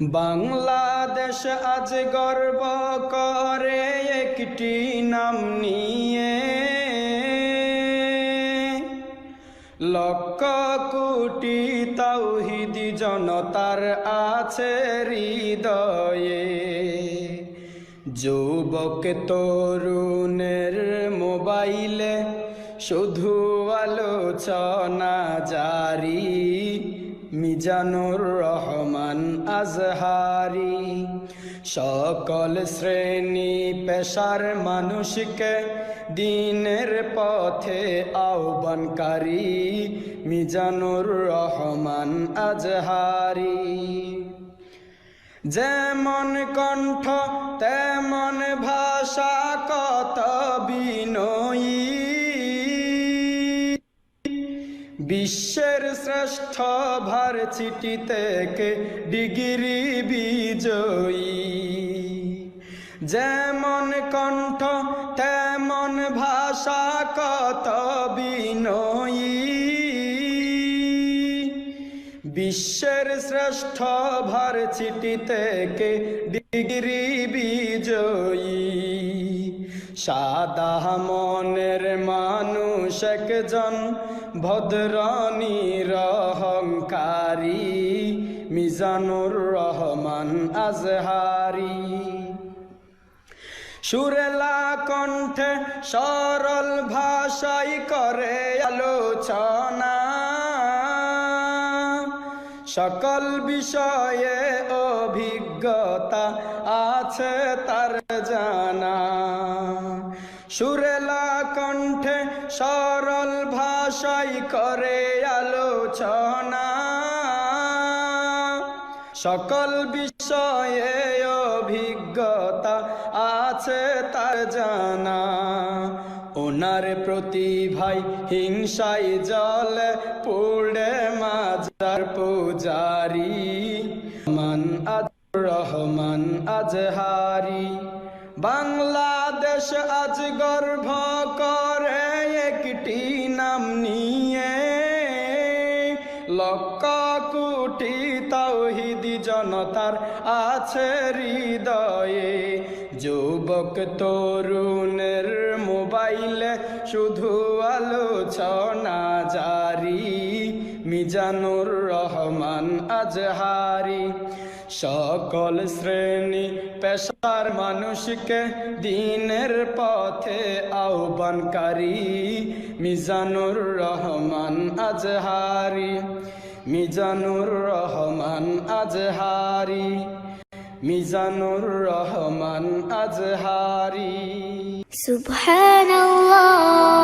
বাংলাদেশ আজ গর্ব করে একটি নাম নিয়ে। লক্ষ কোটি তাওহিদি জনতার আছে হৃদয়ে। যুবক তরুণের মোবাইলে শুধু আলোচনা জারি। মিজানুর রহমান আজহারি, সকল শ্রেণি পেশার মানুষকে দিনের পথে আহ্বানকারী মিজানুর রহমান আজহারি। যেমন কণ্ঠ, তেমন ভাষা কত বিনয়ী বিশ্বের শ্রেষ্ঠ ভার চিঠি থেকে ডিগ্রি বিজয়ী। যেমন কণ্ঠ, তেমন ভাষা কত বিনয়ী। বিশ্বের শ্রেষ্ঠ ভার চিঠি থেকে ডিগ্রি বিজয়ী। সাদা মনের মানুষ একজন ভদ্রনীর অহংকারী মিজানুর রহমান আজহারি। সুরেলা কণ্ঠে সরল ভাষাই করে আলোচনা। সকল বিষয়ে অভিজ্ঞতা আছে তার জানা। সুরেলা কণ্ঠে সরল ভাষাই করে আলোচনা। সকল বিষয়ে অভিজ্ঞতা আছে তার জানা। ওনার প্রতি ভাই হিংসাই জল পুড়ে মাজার পূজারি। মান আজ রহমান আজহারি বাংলাদেশ আজ গর্ব করে একটি নাম নিয়ে। লক্ষ কোটি জনতার আছে হৃদয়ে। যুবক তরুণের মোবাইলে শুধু আলোচনা মিজানুর রহমান আজহারি, সকল শ্রেণি পেশার মানুষকে দিনের পথে আহ্বানকারী মিজানুর রহমান আজহারি, মিজানুর রহমান আজহারি, মিজানুর রহমান আজহারি। সুবহানাল্লাহ।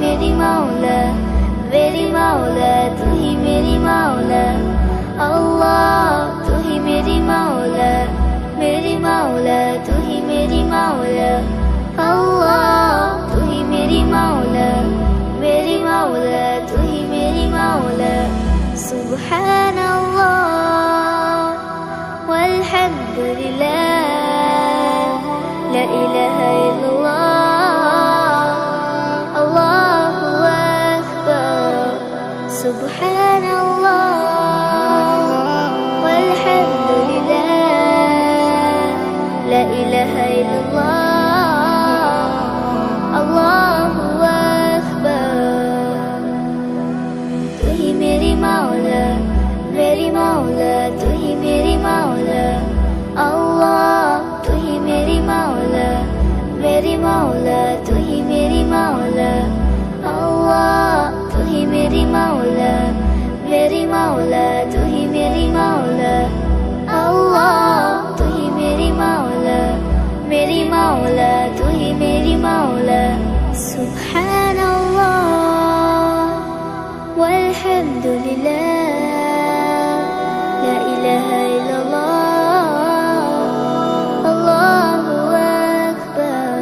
मेरी मौला मेरी मौला तू ही मेरी मौला अल्लाह तू ही मेरी मौला मेरी मौला तू ही मेरी मौला अल्लाह तू ही मेरी मौला मेरी मौला तू ही मेरी मौला सुभान अल्लाह سبحان الله والحمد لله. لا إله إلا الله. الله أكبر. تو ہی میری مولا میری مولا تو ہی میری مولا. اللہ تو ہی میری مولا میری مولا تو ہی مولا. मौला तू ही मेरी मौला अल्लाह तू ही मेरी मौला मेरी मौला तू ही मेरी मौला سبحان الله والحمد لله لا إله إلا الله الله أكبر